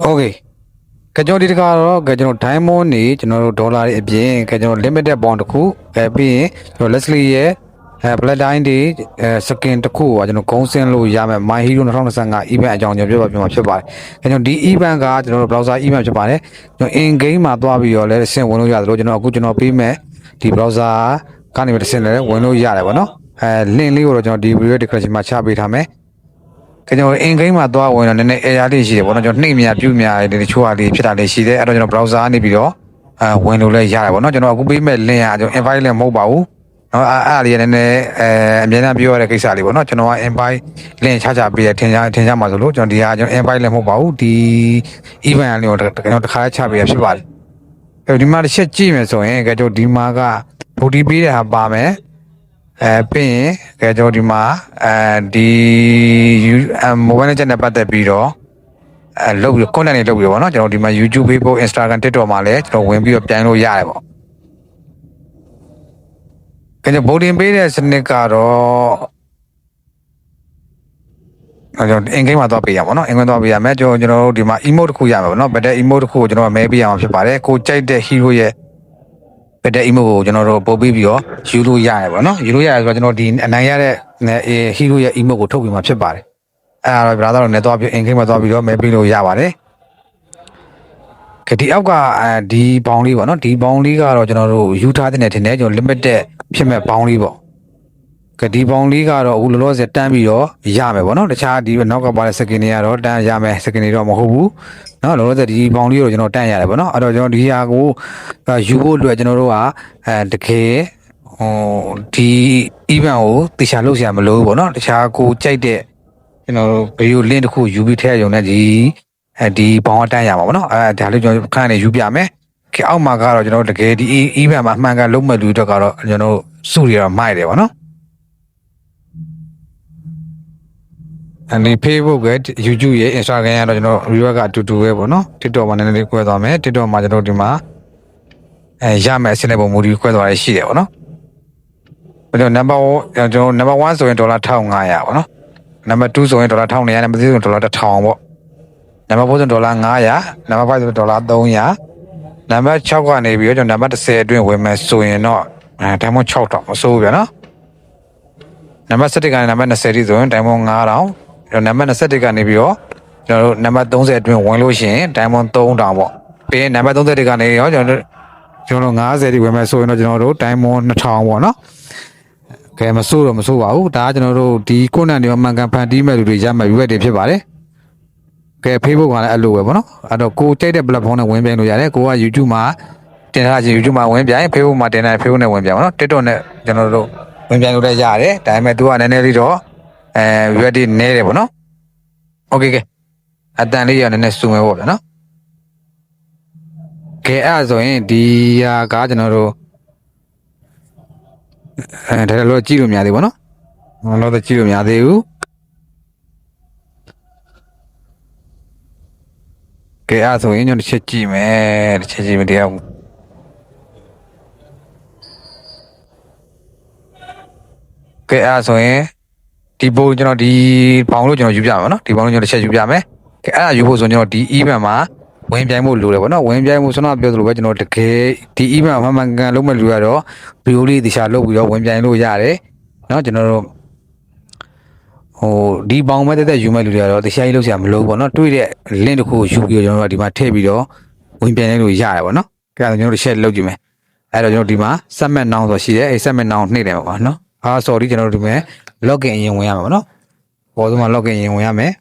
โอเคကကျွန်တော်ဒီတခါတော့ကကျွန်တော် diamond နေကျွန်တော်တို့ဒေါ်လာတွေအပြင်ကကျွန်တော် limited bond တစ်ခုအဲပြီးရင်ကျွန်တော် Leslie ရဲ့အဲ Black Diamond တွေအဲ skin တစ်ခုကိုကျွန်တော်ဂုံးစင်းလို့ရမယ် My Hero 2025 event အကြောင်းကျွန်တော်ပြောပြပြမှာဖြစ်ပါတယ်။ကျွန်တော်ဒီ event ကကျွန်တော်တို့ browser event ဖြစ်ပါတယ်။ကျွန်တော် in game မှာသွားပြီးတော့လည်းဆင်ဝင်လို့ရတယ်လို့ကျွန်တော်အခုကျွန်တော်ပေးမယ်ဒီ browser ကနေပဲဆင်လည်းဝင်လို့ရတယ်ဗောနော်။အဲ link လေးကိုတော့ကျွန်တော်ဒီ video description မှာချပေးထားမယ်။ ကျွန်တော်အင်ဂိမ်းမှာသွားဝင်တော့နည်းနည်း error လေးရှိတယ်ပေါ့နော်ကျွန်တော်နှိမ့်မြပြုမြတယ်တချို့ဟာလေးဖြစ်တာလေးရှိတယ်အဲ့တော့ကျွန်တော် browser ကနေပြီးတော့အဲဝင်လို့လည်းရတယ်ပေါ့နော်ကျွန်တော်အခုပေးမဲ့ link ကကျွန်တော် invite link မဟုတ်ပါဘူးနော်အဲ့အဲ့ဒါလေးကနည်းနည်းအဲအမြဲတမ်းပြောရတဲ့ကိစ္စလေးပေါ့နော်ကျွန်တော်က invite link ချချပေးရထင်ကြထင်ကြမှာဆိုလို့ကျွန်တော်ဒီဟာကျွန်တော် invite link မဟုတ်ပါဘူးဒီ event လေးကိုကျွန်တော်တစ်ခါချပေးရဖြစ်ပါတယ်အဲဒီမှာတစ်ချက်ကြည့်မယ်ဆိုရင်ကကျွန်တော်ဒီမှာကဗိုလ်တီပေးတဲ့ဟာပါမယ် အဲပြီးရင်ကဲကျွန်တော်ဒီမှာအဲဒီမိုဘိုင်းနဲ့ချက်နဲ့ပတ်သက်ပြီးတော့အဲလုပ်ပြီး content တွေလုပ်ပြီးတော့ဗောနော်ကျွန်တော်ဒီမှာ YouTube Facebook Instagram TikTok မှာလည်းကျွန်တော်ဝင်ပြီးတော့ပြန်လို့ရတယ်ဗောကဲကျွန်တော်ဗိုလ်တင်ပေးတဲ့စနစ်ကတော့အဲကျွန်တော်အင်ဂိမ်းမှာသွားပေးရပါတော့အင်ဂိမ်းသွားပေးရမယ်ကျွန်တော်ကျွန်တော်တို့ဒီမှာ emote တစ်ခုရမယ်ဗောနော် better emote တစ်ခုကိုကျွန်တော်မဲပေးရမှာဖြစ်ပါတယ်ကိုကြိုက်တဲ့ hero ရဲ့ ပတဲ့ email ကိုကျွန်တော်တို့ပို့ပြီးပြီးတော့ယူလို့ရရပါတော့ယူလို့ရရဆိုတော့ကျွန်တော်ဒီအနိုင်ရတဲ့ဟီရိုရဲ့ email ကိုထုတ်ပြီးမှဖြစ်ပါတယ်အဲ့ဒါတော့ brother တို့လည်းသွားပြီး in game မှာသွားပြီးတော့မဲပေးလို့ရပါတယ်ကဒီအောက်ကအဲဒီဘောင်းလေးပေါ့နော်ဒီဘောင်းလေးကတော့ကျွန်တော်တို့ယူထားတဲ့နေထင်တယ်ကျွန်တော် limited ဖြစ်မဲ့ဘောင်းလေးပေါ့ ကဒီဘောင်းလေးကတော့အခုလောလောဆယ်တန်းပြီးတော့ရမယ်ပေါ့နော်တခြားဒီနောက်ကပါတဲ့ skin တွေကတော့တန်းရမယ် skin တွေတော့မဟုတ်ဘူးနော်လောလောဆယ်ဒီဘောင်းလေးကိုကျွန်တော်တန်းရတယ်ပေါ့နော်အဲ့တော့ကျွန်တော်ဒီဟာကိုယူဖို့အတွက်ကျွန်တော်တို့ကအဲတကယ်ဟိုဒီ event ကိုတေချာလုပ်စရာမလိုဘူးပေါ့နော်တခြားကိုကြိုက်တဲ့ကျွန်တော်တို့ video link တစ်ခုယူပြီးထည့်ရုံနဲ့ဒီအဲဒီဘောင်းအတန်းရမှာပေါ့နော်အဲဒါလေးကျွန်တော်ခဏနေယူပြမယ်ခေအောက်မှာကတော့ကျွန်တော်တို့တကယ်ဒီ event မှာအမှန်ကန်လုံးမဲ့လူတွေတော့ကတော့ကျွန်တော်တို့စုတွေတော့မိုက်တယ်ပေါ့နော် အဲ့ဒီ Facebook ရဲ့ YouTube ရဲ့ Instagram ကတော့ကျွန်တော် review ကအတူတူပဲပေါ့နော် TikTok မှာနည်းနည်းလေးကွဲသွားမယ် TikTok မှာကျွန်တော်ဒီမှာအဲရမယ်အစင်းတဲ့ပုံမူဒီကွဲသွားရရှိတယ်ပေါ့နော်ကျွန်တော် number ကျွန်တော် number 1ဆိုရင်ဒေါ်လာ1500ပေါ့နော် number 2ဆိုရင်ဒေါ်လာ1900 number 3ဆိုရင်ဒေါ်လာ1000ပေါ့ number 4ဆိုရင်ဒေါ်လာ900 number 5ဆိုရင်ဒေါ်လာ300 number 6ကနေပြီးတော့ကျွန်တော် number 10အတွင်းဝင်မယ်ဆိုရင်တော့အဲတိုင်းမ6000မစိုးဘူးဗျာနော်နံပါတ်7ကနေနံပါတ်20တိဆိုရင်တိုင်မွန်9000ကျွ န်တော်နံပါတ်21ကနေပြီးတော့ကျွန်တော်တို့နံပါတ်30အတွင်းဝင်လို့ရှိရင်တိုင်မွန်3000ပေါ့ပြီးရင်နံပါတ်30ကနေရောကျွန်တော်တို့ကျွန်တော်90တိဝင်မယ်ဆိုရင်တော့ကျွန်တော်တို့တိုင်မွန်2000ပေါ့နော်ကဲမစိုးတော့မစိုးပါဘူးဒါကကျွန်တော်တို့ဒီကိုနံတွေအမှန်ကန်ဖန်တီးမဲ့လူတွေရမယ်ရွက်တွေဖြစ်ပါတယ်ကဲ Facebook ကလည်းအဲ့လိုပဲပေါ့နော်အဲ့တော့ကိုကြိုက်တဲ့ platform နဲ့ဝင်ပြိုင်လို့ရတယ်ကိုက YouTube မှာတင်ထားခြင်း YouTube မှာဝင်ပြိုင် Facebook မှာတင်ထား Facebook နဲ့ဝင်ပြိုင်ပါနော် TikTok နဲ့ကျွန်တော်တို့ဝင်ပြိုင်လို့လည်းရတယ်ဒါပေမဲ့ तू ကနည်းနည်းလေးတော့ အဲ ready နေတယ်ပေါ့နော် Okay ကဲအတန်လေးရနည်းနည်းစုံမဲပေါ့ဗျာနော်ကဲအဲ့ဒါဆိုရင်ဒီဟာကကျွန်တော်တို့အဲဒါလည်းတော့ကြည့်လို့မရသေးဘူးနော်ဟောတော့ကြည့်လို့မရသေးဘူးကဲအဲ့ဒါဆိုရင်ကျွန်တော်တစ်ချက်ကြည့်မယ်တစ်ချက်ကြည့်မယ်တရားကဲအဲ့ဒါဆိုရင် ဒီဘိုးကျွန်တော်ဒီဘောင်လို့ကျွန်တော်ယူပြမှာနော်ဒီဘောင်လို့ကျွန်တော်တစ်ချက်ယူပြမယ်ကဲအဲ့ဒါယူဖို့ဆိုရင်ကျွန်တော်ဒီ event မှာဝင်ပြိုင်ဖို့လိုတယ်ပေါ့နော်ဝင်ပြိုင်ဖို့ဆိုတော့ပြောသလိုပဲကျွန်တော်တကယ်ဒီ event မှာမှန်မှန်ကန်လုံးမဲ့လူရတော့ဗီဒီယိုလေးတခြားလုပ်ပြီးတော့ဝင်ပြိုင်လို့ရတယ်နော်ကျွန်တော်တို့ဟိုဒီဘောင်မဲ့တက်တက်ယူမဲ့လူတွေကတော့တခြားကြီးလုပ်စရာမလိုဘူးပေါ့နော်တွေ့တဲ့ link တစ်ခုကိုယူပြီးတော့ကျွန်တော်တို့ကဒီမှာထည့်ပြီးတော့ဝင်ပြိုင်လို့ရတယ်ပေါ့နော်ကဲအဲ့ဒါကျွန်တော်တို့ share လုပ်ကြည့်မယ်အဲ့တော့ကျွန်တော်ဒီမှာ submit now ဆိုရှိတယ်အဲ့ submit now နှိပ်တယ်ပါနော်အာ sorry ကျွန်တော်တို့ဒီမှာ login အရင်ဝင်ရမှာပေါ့နော်ပေါ်ဆုံးမှာ login အရင်ဝင်ရမယ်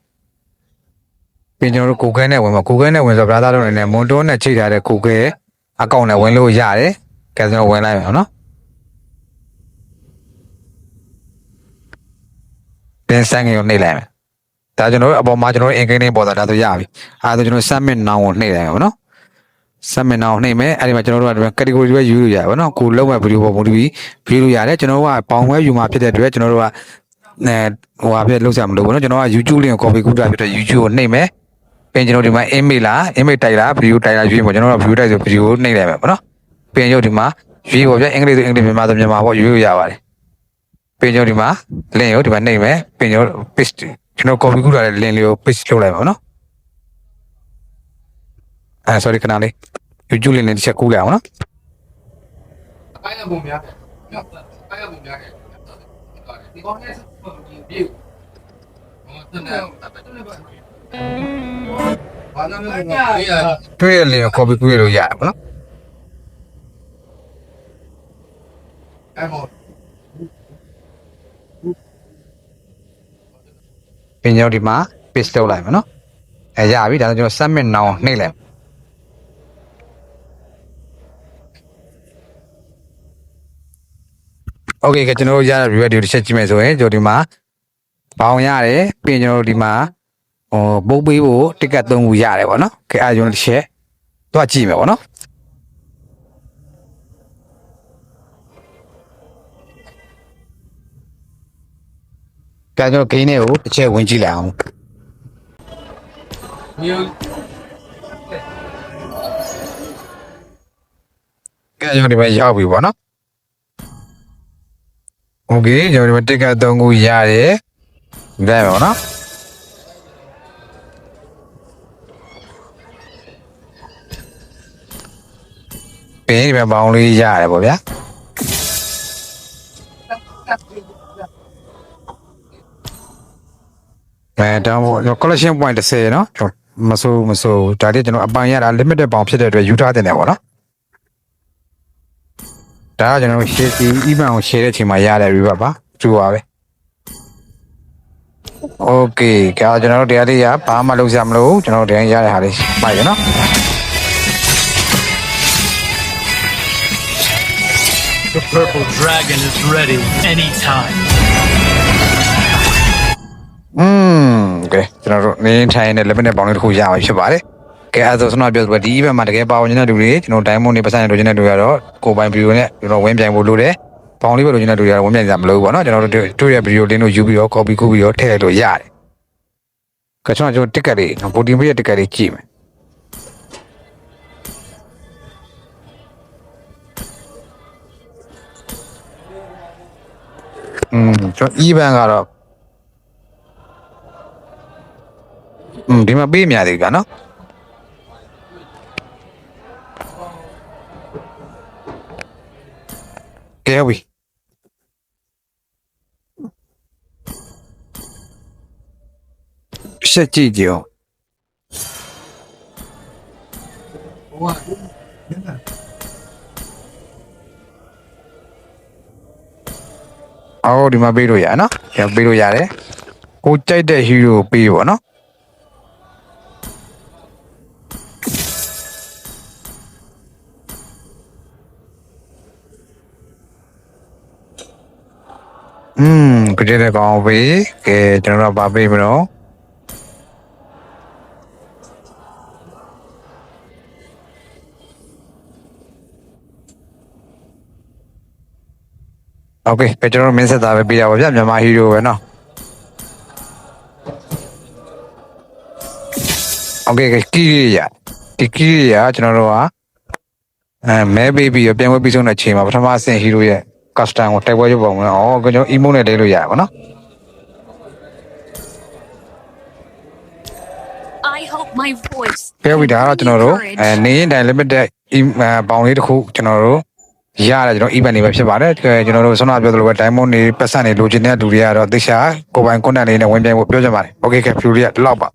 ပြင်ကျွန်တော်တို့ Google နဲ့ဝင်ပါ Google နဲ့ဝင်ဆို brother တို့အနေနဲ့ Monto နဲ့ချိန်ထားတဲ့ Google account နဲ့ဝင်လို့ရတယ်ကဲကျွန်တော်ဝင်လိုက်မယ်နော်ပြန်စမ်းကြရုံနှိပ်လိုက်မယ်ဒါကျွန်တော်တို့အပေါ်မှာကျွန်တော်တို့ in game နဲ့ပေါ်တာဒါဆိုရပြီအဲဒါဆိုကျွန်တော် submit now ကိုနှိပ်လိုက်မယ်ပေါ့နော် submit now နှိပ်မယ်အဲ့ဒီမှာကျွန်တော်တို့က category ပဲယူလို့ရတယ်ဗောနော်ကိုလုံးမဲ့ video ပေါ်ပုံပြီးဖြေးလို့ရတယ်ကျွန်တော်တို့ကပေါင်ဝဲယူမှာဖြစ်တဲ့အတွက်ကျွန်တော်တို့ကအဲဟိုဟာပြလောက်စရာမလိုဘူးเนาะကျွန်တော်က YouTube လင်းကို copy ကူးတာဖြစ်တဲ့ YouTube ကိုနှိပ်မယ်ပြင်ကျွန်တော်ဒီမှာ image လား image တိုက်လား video တိုက်လားရွေးပေါ့ကျွန်တော်က video တိုက်ဆို video ကိုနှိပ်လိုက်မယ်ပေါ့နော်ပြင်ရုပ်ဒီမှာရွေးပေါ့ဗျအင်္ဂလိပ်ဆိုအင်္ဂလိပ်မြန်မာဆိုမြန်မာပေါ့ရွေးလို့ရပါတယ်ပြင်ကျွန်တော်ဒီမှာ link ကိုဒီမှာနှိပ်မယ်ပြင်ကျွန်တော် paste ကျွန်တော် copy ကူးတာတဲ့ link လေးကို paste လုပ်လိုက်ပါပေါ့နော် အဲ sorry ခဏလေး YouTube လေးနဲ့တစ်ချက်ကူးလိုက်အောင်နော်အပိုင်းကပုံများတယ်။အပိုင်းကပုံများတယ်။ဒီကောင်နဲ့ဒီပြေ။ဟောတဲ့နဲ့ဘာနာမည်လဲ။တွေ့ရလင်ကို copy ကူးရလို့ရတယ်ပေါ့နော်အဲ့ဟောပြင်ကြောဒီမှာ paste လုပ်လိုက်မယ်နော်အဲရပြီဒါဆိုကျွန်တော် submit now နှိပ်လိုက် โอเคကကျွန်တော်တို့ရတဲ့ review ဒီတစ်ချက်ကြည့်မယ်ဆိုရင်ကျွန်တော်ဒီမှာဘောင်ရတယ်ပြင်ကျွန်တော်တို့ဒီမှာဟိုဘုတ်ပေးဖို့တစ်ကတ်3ခုရတယ်ပေါ့နော်ကဲအဲကျွန်တော်တစ်ချက်တော့ကြည့်မယ်ပေါ့နော်ကဲကျွန်တော် gain နဲ့ကိုတစ်ချက်ဝင်ကြည့်လိုက်အောင် မျိုး ကဲကျွန်တော်ဒီမှာရောက်ပြီပေါ့နော် โอเคကျွန်တော်ဒီမှာတစ်ကတ်3ခုရတယ်ဒါပဲပေါ့နော်ပင်ဒီမှာဘောင်လေးရတယ်ပေါ့ဗျာ အဲတောင်းဖို့ကျွန်တော် collection point 30เนาะကျွန်တော်မစိုးမစိုးဒါလေးကျွန်တော်အပိုင်ရတာ limited ပေါင်ဖြစ်တဲ့အတွက်ယူထားတင်တယ်ပေါ့နော် ဒါကကျွန်တော် share ဒီ event ကို share တဲ့အချိန်မှာရတဲ့ review ပါသူပါပဲ Okay ကြောကျွန်တော်တို့တရားလေးရဘာမှလုပ်စရာမလိုကျွန်တော်တို့တရားရတဲ့ဟာလေးပိုက်ရနော် The purple dragon is ready anytime. อืมโอเคကျွန်တော်တို့နေထိုင်တဲ့ limited ပေါင်လေးတစ်ခုရမှာဖြစ်ပါတယ် ကဲအဲဒါဆိုကျွန်တော်ပြောဆိုဒီ event မှာတကယ်ပါဝင်နေတဲ့လူတွေကျွန်တော် diamond တွေပတ်စံတွေလိုချင်တဲ့လူတွေကတော့ကိုယ်ပိုင် video နဲ့ကျွန်တော်ဝင်ပြိုင်ဖို့လိုတယ်။ပေါင်လေးပဲလိုချင်တဲ့လူတွေကတော့ဝင်ပြိုင်ကြမလို့ပေါ့နော်ကျွန်တော်တို့တို့ရဲ့ video လေးတို့ယူပြီးတော့ copy ကူးပြီးတော့ထည့်လိုက်လို့ရတယ်။ကဲကျွန်တော်ကျွန်တော် ticket လေး voting ပေးတဲ့ ticket လေးကြည့်မယ်။อืมကျွန်တော် event ကတော့อืมဒီမှာပေးမြတယ်ဗျာနော်ကဲဟုတ်ပြီရှက်ကြည့်ကြည့် အောင်ဟိုကအော်ဒီမှာပေးလို့ရနော်ရပေးလို့ရတယ်ကိုကြိုက်တဲ့ hero ကိုပေးပေါ့နော် อืมကြည့်တဲ့ကောင်ပေးကဲကျွန်တော်တို့ဗာပေးမလို့โอเคပဲကျွန်တော်တို့မင်းဆက်သားပဲပေးရပါဗျမြန်မာ hero ပဲနော်โอเคကီရီရဒီကီရီရကျွန်တော်တို့ကအဲမဲပေးပြီးပြန်ဝဲပြီးဆုံးတဲ့အချိန်မှာပထမအဆင့် hero ရဲ့ custom ကိုတိုက်ပွဲရုပ်ပုံနဲ့ဩကျွန်တော် emote နဲ့လေးလို့ရပါနော် I hope my voice ပြောပြီးဒါကတော့ကျွန်တော်တို့အဲနေရင်တိုင်း limited ဘောင်လေးတစ်ခုကျွန်တော်တို့ရတယ်ကျွန်တော် event တွေပဲဖြစ်ပါတယ်အဲကျွန်တော်တို့ဆောနာပြောသလိုပဲ diamond တွေပတ်စံတွေလိုချင်တဲ့လူတွေကတော့သိချာကိုယ်ပိုင် content လေးနဲ့ဝင်ပြိုင်ဖို့ပြောချင်ပါတယ် okay က fury ကဒီလောက်ပါ